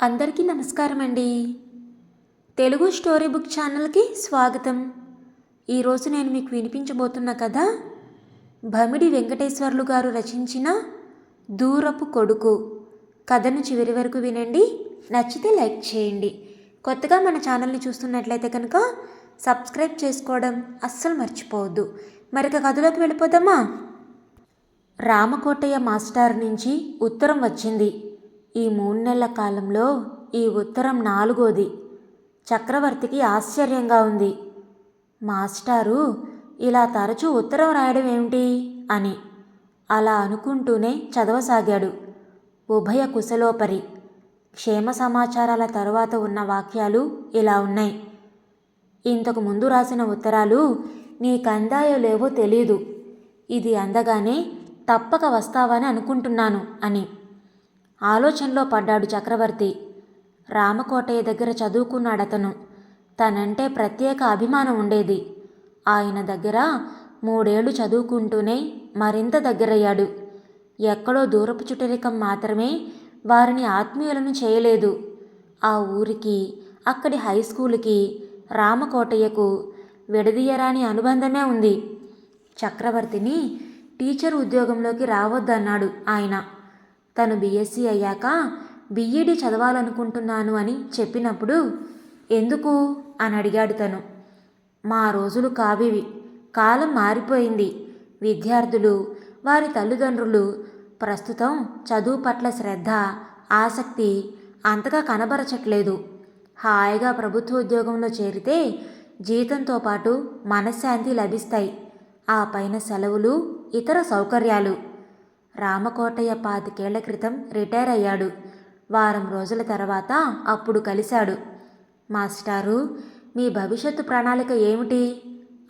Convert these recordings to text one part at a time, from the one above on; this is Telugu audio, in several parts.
అందరికీ నమస్కారం అండి తెలుగు స్టోరీ బుక్ ఛానల్కి స్వాగతం. ఈరోజు నేను మీకు వినిపించబోతున్న కథ భమిడి వెంకటేశ్వర్లు గారు రచించిన దూరపు కొడుకు. కథను చివరి వరకు వినండి. నచ్చితే లైక్ చేయండి. కొత్తగా మన ఛానల్ని చూస్తున్నట్లయితే కనుక సబ్స్క్రైబ్ చేసుకోవడం అస్సలు మర్చిపోవద్దు. మరొక కథలోకి వెళ్ళిపోదామా? రామకోటయ్య మాస్టర్ నుంచి ఉత్తరం వచ్చింది. ఈ మూడు నెలల కాలంలో ఈ ఉత్తరం నాలుగోది. చక్రవర్తికి ఆశ్చర్యంగా ఉంది. మాస్టారు ఇలా తరచూ ఉత్తరం రాయడం ఏమిటి? అని. అలా అనుకుంటూనే చదవసాగాడు. ఉభయ కుశలోపరి. క్షేమ సమాచారాల తరువాత ఉన్న వాక్యాలు ఇలా ఉన్నాయి. ఇంతకు ముందు రాసిన ఉత్తరాలు నీకందాయో లేవో తెలీదు. ఇది అందగానే తప్పక వస్తావని అనుకుంటున్నాను అని. ఆలోచనలో పడ్డాడు చక్రవర్తి. రామకోటయ్య దగ్గర చదువుకున్నాడతను. తనంటే ప్రత్యేక అభిమానం ఉండేది. ఆయన దగ్గర మూడేళ్ళు చదువుకుంటూనే మరింత దగ్గరయ్యాడు. ఎక్కడో దూరపు చుటరికం మాత్రమే వారిని ఆత్మీయులను చేయలేదు. ఆ ఊరికి అక్కడి హై స్కూల్కి రామకోటయ్యకు విడదీయరాని అనుబంధమే ఉంది. చక్రవర్తిని టీచర్ ఉద్యోగంలోకి రావద్దన్నాడు ఆయన. తను బీఎస్సీ అయ్యాక బీఈడి చదవాలనుకుంటున్నాను అని చెప్పినప్పుడు ఎందుకు? అని అడిగాడు తను. మా రోజులు కావివి. కాలం మారిపోయింది. విద్యార్థులు వారి తల్లిదండ్రులు ప్రస్తుతం చదువు పట్ల శ్రద్ధ ఆసక్తి అంతగా కనబరచట్లేదు. హాయిగా ప్రభుత్వ ఉద్యోగంలో చేరితే జీతంతో పాటు మనశ్శాంతి లభిస్తాయి. ఆ పైన సెలవులు ఇతర సౌకర్యాలు. రామకోటయ్య పాతికేళ్ళ క్రితం రిటైర్ అయ్యాడు. వారం రోజుల తర్వాత అప్పుడు కలిశాడు. మాస్టారు మీ భవిష్యత్తు ప్రణాళిక ఏమిటి?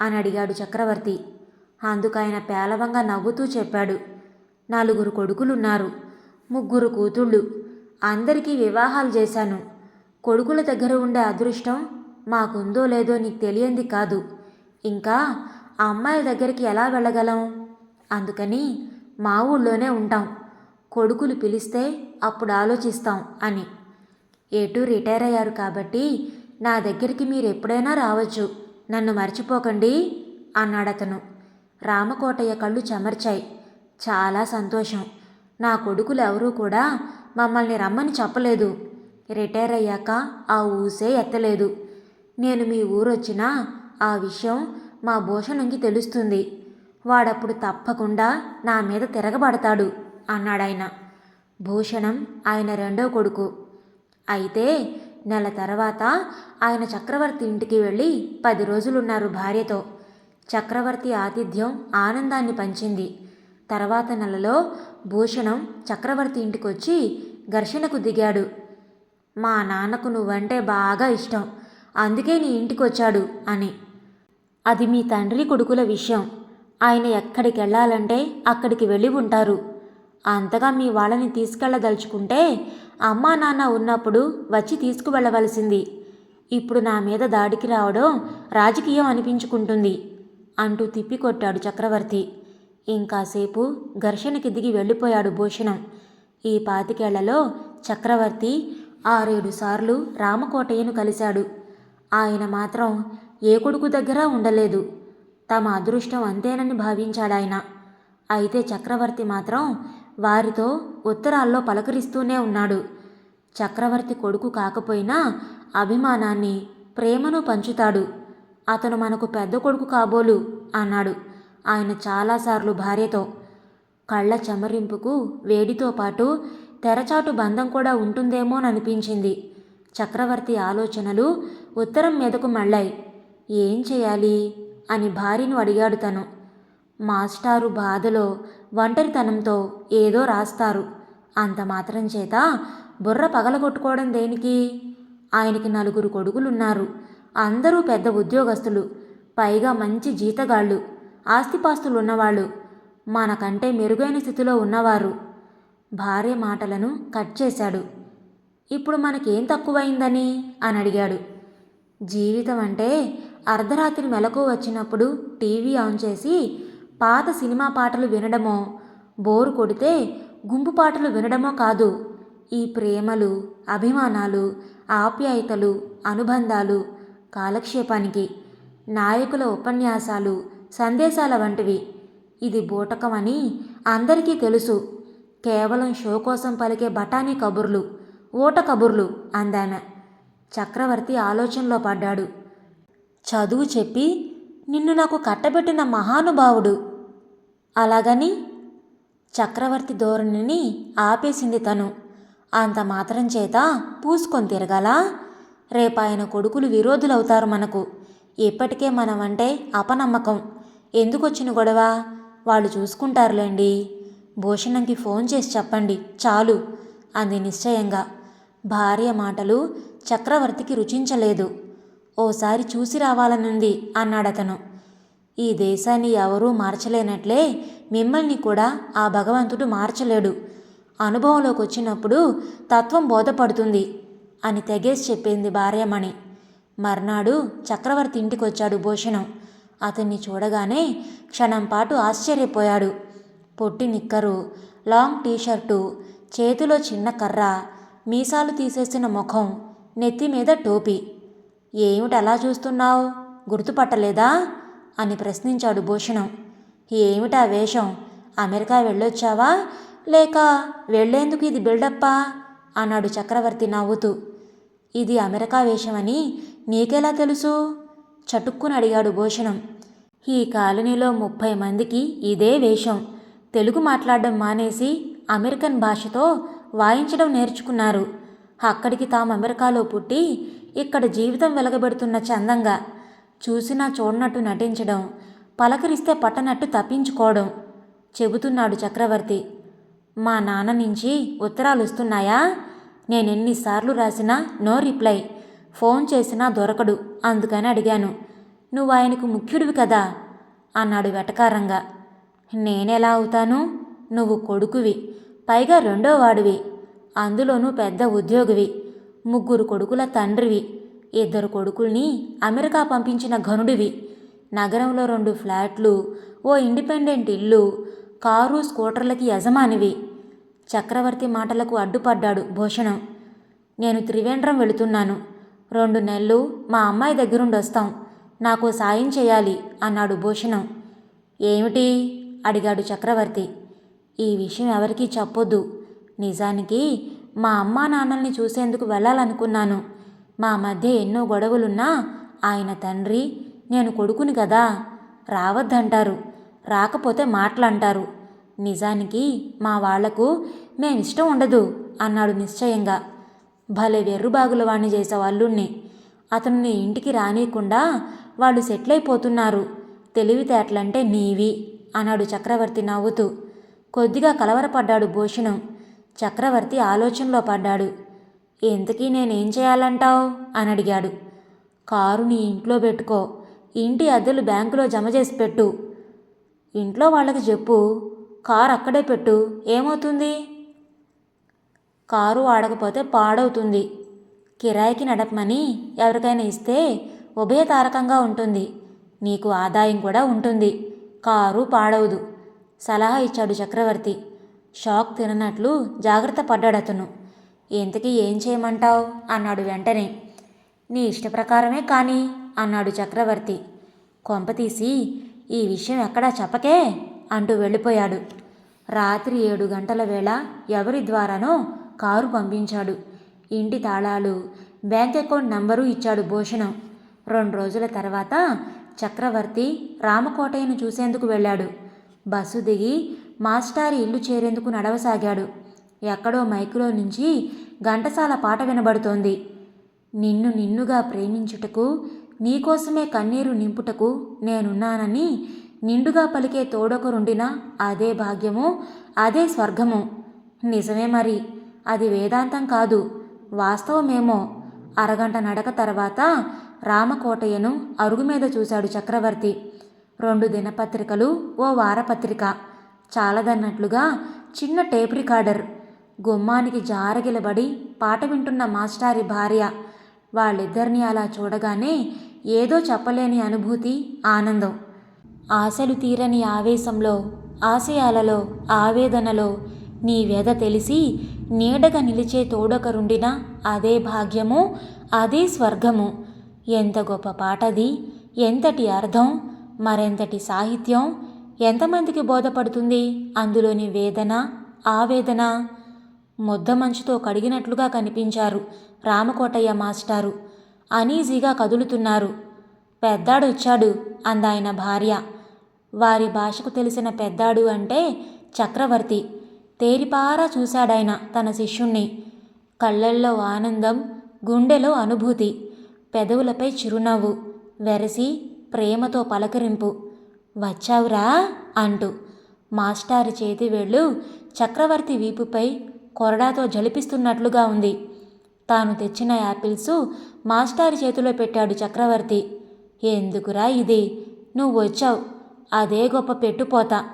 అని అడిగాడు చక్రవర్తి. అందుకైన పేలవంగా నవ్వుతూ చెప్పాడు. నలుగురు కొడుకులున్నారు. ముగ్గురు కూతుళ్ళు. అందరికీ వివాహాలు చేశాను. కొడుకుల దగ్గర ఉండే అదృష్టం మాకుందో లేదో నీకు తెలియంది కాదు. ఇంకా అమ్మాయిల దగ్గరికి ఎలా వెళ్ళగలం? అందుకని మా ఊళ్ళోనే ఉంటాం. కొడుకులు పిలిస్తే అప్పుడు ఆలోచిస్తాం అని. ఎటు రిటైర్ అయ్యారు కాబట్టి నా దగ్గరికి మీరు ఎప్పుడైనా రావచ్చు. నన్ను మర్చిపోకండి అన్నాడతను. రామకోటయ్య కళ్ళు చెమర్చాయి. చాలా సంతోషం. నా కొడుకులు ఎవరూ కూడా మమ్మల్ని రమ్మని చెప్పలేదు. రిటైర్ అయ్యాక ఆ ఊసే ఎత్తలేదు. నేను మీ ఊరొచ్చినా ఆ విషయం మా భూషణంకి తెలుస్తుంది. వాడప్పుడు తప్పకుండా నా మీద తిరగబడతాడు అన్నాడాయన. భూషణం ఆయన రెండో కొడుకు. అయితే నెల తర్వాత ఆయన చక్రవర్తి ఇంటికి వెళ్ళి పది రోజులున్నారు భార్యతో. చక్రవర్తి ఆతిథ్యం ఆనందాన్ని పంచింది. తర్వాత నెలలో భూషణం చక్రవర్తి ఇంటికొచ్చి ఘర్షణకు దిగాడు. మా నాన్నకు నువ్వంటే బాగా ఇష్టం అందుకే నీ ఇంటికి వచ్చాడు అని. అది మీ తండ్రి కొడుకుల విషయం. ఆయన ఎక్కడికి వెళ్ళాలంటే అక్కడికి వెళ్ళి ఉంటారు. అంతగా మీ వాళ్ళని తీసుకెళ్ళదలుచుకుంటే అమ్మా నాన్న ఉన్నప్పుడు వచ్చి తీసుకువెళ్ళవలసింది. ఇప్పుడు నా మీద దాడికి రావడం రాజకీయం అనిపించుకుంటుంది అంటూ తిప్పికొట్టాడు చక్రవర్తి. ఇంకాసేపు ఘర్షణకి దిగి వెళ్ళిపోయాడు భూషణం. ఈ పాతికేళ్ళలో చక్రవర్తి ఆరేడు సార్లు రామకోటయ్యను కలిశాడు. ఆయన మాత్రం ఏ కొడుకు దగ్గర ఉండలేదు. తమ అదృష్టం అంతేనని భావించాడాయన. అయితే చక్రవర్తి మాత్రం వారితో ఉత్తరాల్లో పలకరిస్తూనే ఉన్నాడు. చక్రవర్తి కొడుకు కాకపోయినా అభిమానాన్ని ప్రేమను పంచుతాడు. అతను మనకు పెద్ద కొడుకు కాబోలు అన్నాడు ఆయన చాలాసార్లు భార్యతో. కళ్ళ చెమరింపుకు వేడితో పాటు తెరచాటు బంధం కూడా ఉంటుందేమోననిపించింది. చక్రవర్తి ఆలోచనలు ఉత్తరం మీదకు మళ్ళాయి. ఏం చేయాలి? అని భార్యను అడిగాడు తను. మాస్టారు బాధలో ఒంటరితనంతో ఏదో రాస్తారు. అంత మాత్రం చేత బుర్ర పగలగొట్టుకోవడం దేనికి? ఆయనకి నలుగురు కొడుకులున్నారు. అందరూ పెద్ద ఉద్యోగస్తులు. పైగా మంచి జీతగాళ్ళు. ఆస్తిపాస్తులు ఉన్నవాళ్ళు మనకంటే మెరుగైన స్థితిలో ఉన్నవారు. భార్య మాటలను కట్ చేశాడు. ఇప్పుడు మనకేం తక్కువైందని? అని అడిగాడు. జీవితం అంటే అర్ధరాత్రి మెలకు వచ్చినప్పుడు టీవీ ఆన్ చేసి పాత సినిమా పాటలు వినడమో బోరు కొడితే గుంపు పాటలు వినడమో కాదు. ఈ ప్రేమలు అభిమానాలు ఆప్యాయతలు అనుబంధాలు కాలక్షేపానికి నాయకుల ఉపన్యాసాలు సందేశాల వంటివి. ఇది బూటకమని అందరికీ తెలుసు. కేవలం షో కోసం పలికే బఠానీ కబుర్లు ఊట కబుర్లు అందామె. చక్రవర్తి ఆలోచనలో పడ్డాడు. చదువు చెప్పి నిన్ను నాకు కట్టబెట్టిన మహానుభావుడు. అలాగని చక్రవర్తి ధోరణిని ఆపేసింది తను. అంత మాత్రం చేత పూసుకొని తిరగాల? రేపాయన కొడుకులు విరోధులవుతారు మనకు. ఇప్పటికే మనమంటే అపనమ్మకం. ఎందుకొచ్చిన గొడవ? వాళ్ళు చూసుకుంటారులేండి. భూషణంకి ఫోన్ చేసి చెప్పండి. చాలు అంది నిశ్చయంగా. భార్య మాటలు చక్రవర్తికి రుచించలేదు. ఓసారి చూసి రావాలనుంది అన్నాడతను. ఈ దేశాన్ని ఎవరూ మార్చలేనట్లే మిమ్మల్ని కూడా ఆ భగవంతుడు మార్చలేడు. అనుభవంలోకి వచ్చినప్పుడు తత్వం బోధపడుతుంది అని తెగేసి చెప్పింది భార్యమణి. మర్నాడు చక్రవర్తి ఇంటికొచ్చాడు భూషణం. అతన్ని చూడగానే క్షణం పాటు ఆశ్చర్యపోయాడు. పొట్టి నిక్కరు లాంగ్ టీషర్టు చేతిలో చిన్న కర్ర మీసాలు తీసేసిన ముఖం నెత్తి మీద టోపీ. ఏమిటలా చూస్తున్నావు? గుర్తుపట్టలేదా? అని ప్రశ్నించాడు భూషణం. ఏమిటా వేషం? అమెరికా వెళ్ళొచ్చావా? లేక వెళ్ళేందుకు ఇది బిల్డప్పా? అన్నాడు చక్రవర్తి నవ్వుతూ. ఇది అమెరికా వేషమని నీకెలా తెలుసు? చటుక్కుని అడిగాడు భూషణం. ఈ కాలనీలో ముప్పై మందికి ఇదే వేషం. తెలుగు మాట్లాడడం మానేసి అమెరికన్ భాషతో వాయించడం నేర్చుకున్నారు. అక్కడికి తాము అమెరికాలో పుట్టి ఇక్కడ జీవితం వెలగబెడుతున్న చందంగా చూసినా చూడనట్టు నటించడం పలకరిస్తే పట్టనట్టు తప్పించుకోవడం చెబుతున్నాడు చక్రవర్తి. మా నాన్న నుంచి ఉత్తరాలు వస్తున్నాయా? నేను ఎన్నిసార్లు రాసినా నో రిప్లై. ఫోన్ చేసినా దొరకడు. అందుకని అడిగాను. నువ్వు ఆయనకు ముఖ్యుడివి కదా? అన్నాడు వెటకారంగా. నేనెలా అవుతాను? నువ్వు కొడుకువి. పైగా రెండో వాడివి అందులోనూ పెద్ద ఉద్యోగివి. ముగ్గురు కొడుకుల తండ్రివి. ఇద్దరు కొడుకుల్ని అమెరికా పంపించిన ఘనుడివి. నగరంలో రెండు ఫ్లాట్లు ఓ ఇండిపెండెంట్ ఇల్లు కారు స్కూటర్లకి యజమానివి. చక్రవర్తి మాటలకు అడ్డుపడ్డాడు భూషణం. నేను త్రివేంద్రం వెళుతున్నాను. రెండు నెలలు మా అమ్మాయి దగ్గరుండి వస్తాం నాకు సాయం చేయాలి అన్నాడు భూషణం. ఏమిటి? అడిగాడు చక్రవర్తి. ఈ విషయం ఎవరికీ చెప్పొద్దు. నిజానికి మా అమ్మా నాన్నల్ని చూసేందుకు వెళ్ళాలనుకున్నాను. మా మధ్య ఎన్నో గొడవలున్నా ఆయన తండ్రి నేను కొడుకుని కదా రావద్దంటారు రాకపోతే మాటలంటారు. నిజానికి మా వాళ్ళకు మేమిష్టం ఉండదు అన్నాడు నిశ్చయంగా. భలే వెర్రుబాగుల వాణ్ణి చేసే అల్లుణ్ణి. అతను ఇంటికి రానియకుండా వాళ్ళు సెటిల్ అయిపోతున్నారు తెలివితేటలంటే నీవి అన్నాడు చక్రవర్తి నవ్వుతూ. కొద్దిగా కలవరపడ్డాడు భూషణం. చక్రవర్తి ఆలోచనలో పడ్డాడు. ఎంతకీ నేనేం చేయాలంటావు? అని అడిగాడు. కారు నీ ఇంట్లో పెట్టుకో. ఇంటి అద్దెలు బ్యాంకులో జమ చేసి పెట్టు. ఇంట్లో వాళ్ళకి చెప్పు. కారు అక్కడే పెట్టు. ఏమవుతుంది? కారు వాడకపోతే పాడవుతుంది. కిరాయికి నడపమని ఎవరికైనా ఇస్తే ఉభయతారకంగా ఉంటుంది. నీకు ఆదాయం కూడా ఉంటుంది. కారు పాడవదు. సలహా ఇచ్చాడు చక్రవర్తి. షాక్ తిననట్లు జాగ్రత్త పడ్డాడు అతను ఇంతకీ ఏం చేయమంటావు? అన్నాడు వెంటనే. నీ ఇష్టప్రకారమే కానీ అన్నాడు చక్రవర్తి. కొంపతీసి ఈ విషయం ఎక్కడా చెప్పకే? అంటూ వెళ్ళిపోయాడు. రాత్రి ఏడు గంటల వేళ ఎవరి ద్వారానో కారు పంపించాడు. ఇంటి తాళాలు బ్యాంక్ అకౌంట్ నంబరు ఇచ్చాడు భూషణం. రెండు రోజుల తర్వాత చక్రవర్తి రామకోటయ్యను చూసేందుకు వెళ్ళాడు. బస్సు దిగి మాస్టారి ఇల్లు చేరేందుకు నడవసాగాడు. ఎక్కడో మైకులో నుంచి ఘంటసాల పాట వినబడుతోంది. నిన్ను నిన్నుగా ప్రేమించుటకు నీకోసమే కన్నీరు నింపుటకు నేనున్నానని నిండుగా పలికే తోడొకరుండిన అదే భాగ్యము అదే స్వర్గము. నిజమే మరి. అది వేదాంతం కాదు. వాస్తవమేమో. అరగంట నడక తర్వాత రామకోటయ్యను అరుగు మీద చూశాడు చక్రవర్తి. రెండు దినపత్రికలు ఓ వారపత్రిక. చాలదన్నట్లుగా చిన్న టేప్ రికార్డర్ గుమ్మానికి జారగిలబడి పాట వింటున్న మాస్టారి భార్య వాళ్ళిద్దరిని అలా చూడగానే ఏదో చెప్పలేని అనుభూతి ఆనందం. ఆశలు తీరని ఆవేశంలో ఆశయాలలో ఆవేదనలో నీ వ్యధ తెలిసి నీడగా నిలిచే తోడొకరుండిన అదే భాగ్యము అదే స్వర్గము. ఎంత గొప్ప పాటది ఎంతటి అర్థం మరెంతటి సాహిత్యం ఎంతమందికి బోధపడుతుంది? అందులోని వేదన ఆవేదన ముద్ద మంచుతో కడిగినట్లుగా కనిపించారు రామకోటయ్య మాస్టారు. అనీజీగా కదులుతున్నారు. పెద్దాడొచ్చాడు అందాయన భార్య. వారి భాషకు తెలిసిన పెద్దాడు అంటే చక్రవర్తి. తేరిపారా చూశాడాయన తన శిష్యుణ్ణి. కళ్ళల్లో ఆనందం గుండెలో అనుభూతి. పెదవులపై చిరునవ్వు వెరసి ప్రేమతో పలకరింపు. వచ్చావురా అంటూ మాస్టారు చేతి వేళ్ళు చక్రవర్తి వీపుపై కొరడాతో జలిపిస్తున్నట్లుగా ఉంది. తాను తెచ్చిన యాపిల్స్ మాస్టారి చేతిలో పెట్టాడు చక్రవర్తి. ఎందుకురా ఇది? నువ్వు వచ్చావు. అదే గొప్ప పెట్టుపోతా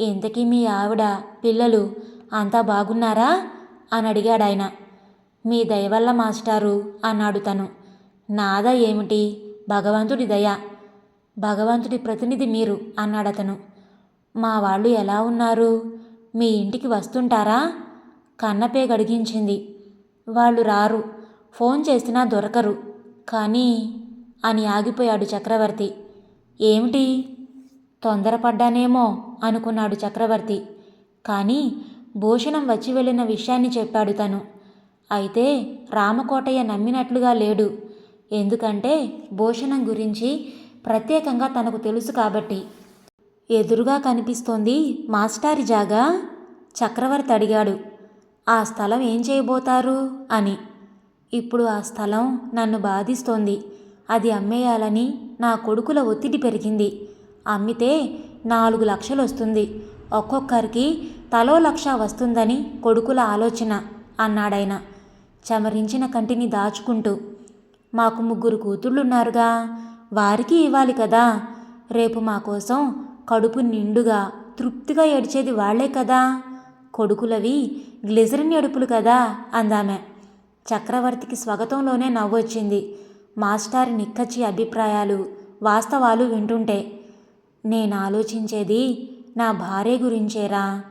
ఇంతకీ మీ ఆవిడ పిల్లలు అంతా బాగున్నారా? అని అడిగాడాయన. మీ దయ వల్ల మాస్టారు అన్నాడు తను. నాదా ఏమిటి? భగవంతుడి దయ. భగవంతుడి ప్రతినిధి మీరు అన్నాడతను. మా వాళ్ళు ఎలా ఉన్నారు? మీ ఇంటికి వస్తుంటారా? కన్నపే గడిగించింది. వాళ్ళు రారు. ఫోన్ చేసినా దొరకరు. కానీ అని ఆగిపోయాడు చక్రవర్తి. ఏమిటి? తొందరపడ్డానేమో అనుకున్నాడు చక్రవర్తి. కానీ భూషణం వచ్చి వెళ్ళిన విషయాన్ని చెప్పాడు తను. అయితే రామకోటయ్య నమ్మినట్లుగా లేడు. ఎందుకంటే భూషణం గురించి ప్రత్యేకంగా తనకు తెలుసు కాబట్టి. ఎదురుగా కనిపిస్తోంది మాస్టారి జాగా చక్రవర్తి అడిగాడు. ఆ స్థలం ఏం చేయబోతారు? అని. ఇప్పుడు ఆ స్థలం నన్ను బాధిస్తోంది. అది అమ్మేయాలని నా కొడుకుల ఒత్తిడి పెరిగింది. అమ్మితే నాలుగు లక్షలు వస్తుంది. ఒక్కొక్కరికి తలో లక్ష వస్తుందని కొడుకుల ఆలోచన అన్నాడాయన. చమరించిన కంటిని దాచుకుంటూ. మాకు ముగ్గురు కూతుళ్ళున్నారుగా. వారికి ఇవ్వాలి కదా. రేపు మా కోసం కడుపు నిండుగా తృప్తిగా ఏడ్చేది వాళ్ళే కదా. కొడుకులవి గ్లిజరిన్ ఎడుపులు కదా అందామె. చక్రవర్తికి స్వగతంలోనే నవ్వొచ్చింది. మాస్టారి నిక్కచ్చి అభిప్రాయాలు వాస్తవాలు వింటుంటే నేను ఆలోచించేది నా భార్య గురించేరా?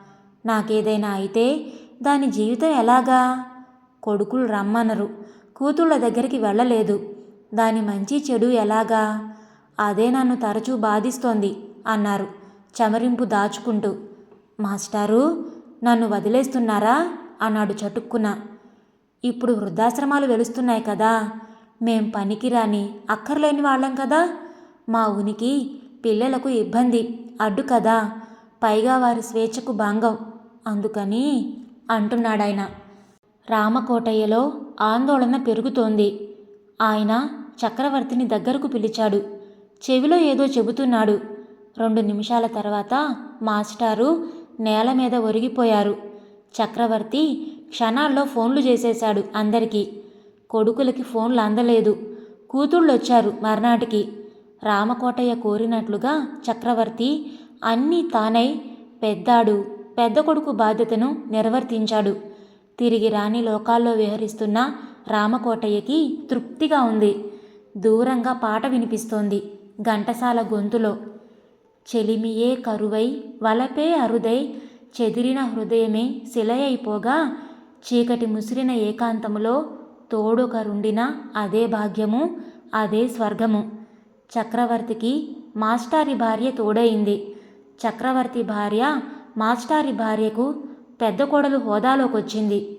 నాకేదైనా అయితే దాని జీవితం ఎలాగా? కొడుకులు రమ్మనరు. కూతుళ్ళ దగ్గరికి వెళ్ళలేదు. దాని మంచి చెడు ఎలాగా? అదే నన్ను తరచూ బాధిస్తోంది అన్నారు చమరింపు దాచుకుంటూ. మాస్టారు నన్ను వదిలేస్తున్నారా? అన్నాడు చటుక్కున. ఇప్పుడు వృద్ధాశ్రమాలు వెలుస్తున్నాయి కదా మేం పనికిరాని అక్కర్లేని వాళ్ళం కదా. మా ఉనికి పిల్లలకు ఇబ్బంది అడ్డు కదా. పైగా వారి స్వేచ్ఛకు భంగం అందుకని అంటున్నాడాయన. రామకోటయ్యలో ఆందోళన పెరుగుతోంది. ఆయన చక్రవర్తిని దగ్గరకు పిలిచాడు. చెవిలో ఏదో చెబుతున్నాడు. రెండు నిమిషాల తర్వాత మాస్టారు నేల మీద ఒరిగిపోయారు. చక్రవర్తి క్షణాల్లో ఫోన్లు చేసేశాడు అందరికీ. కొడుకులకి ఫోన్లు అందలేదు. కూతుళ్ళొచ్చారు మర్నాటికి. రామకోటయ్య కోరినట్లుగా చక్రవర్తి అన్నీ తానై పెద్దాడు పెద్ద కొడుకు బాధ్యతను నిర్వర్తించాడు. తిరిగి రాని లోకాల్లో విహరిస్తున్న రామకోటయ్యకి తృప్తిగా ఉంది. దూరంగా పాట వినిపిస్తోంది ఘంటసాల గొంతులో. చెలిమియే కరువై వలపే అరుదై చెదిరిన హృదయమే శిలయైపోగా చీకటి ముసిరిన ఏకాంతములో తోడొకరుండిన అదే భాగ్యము అదే స్వర్గము. చక్రవర్తికి మాస్టారి భార్య తోడైంది చక్రవర్తి భార్య మాస్టారి భార్యకు పెద్ద కోడలు హోదాలోకొచ్చింది.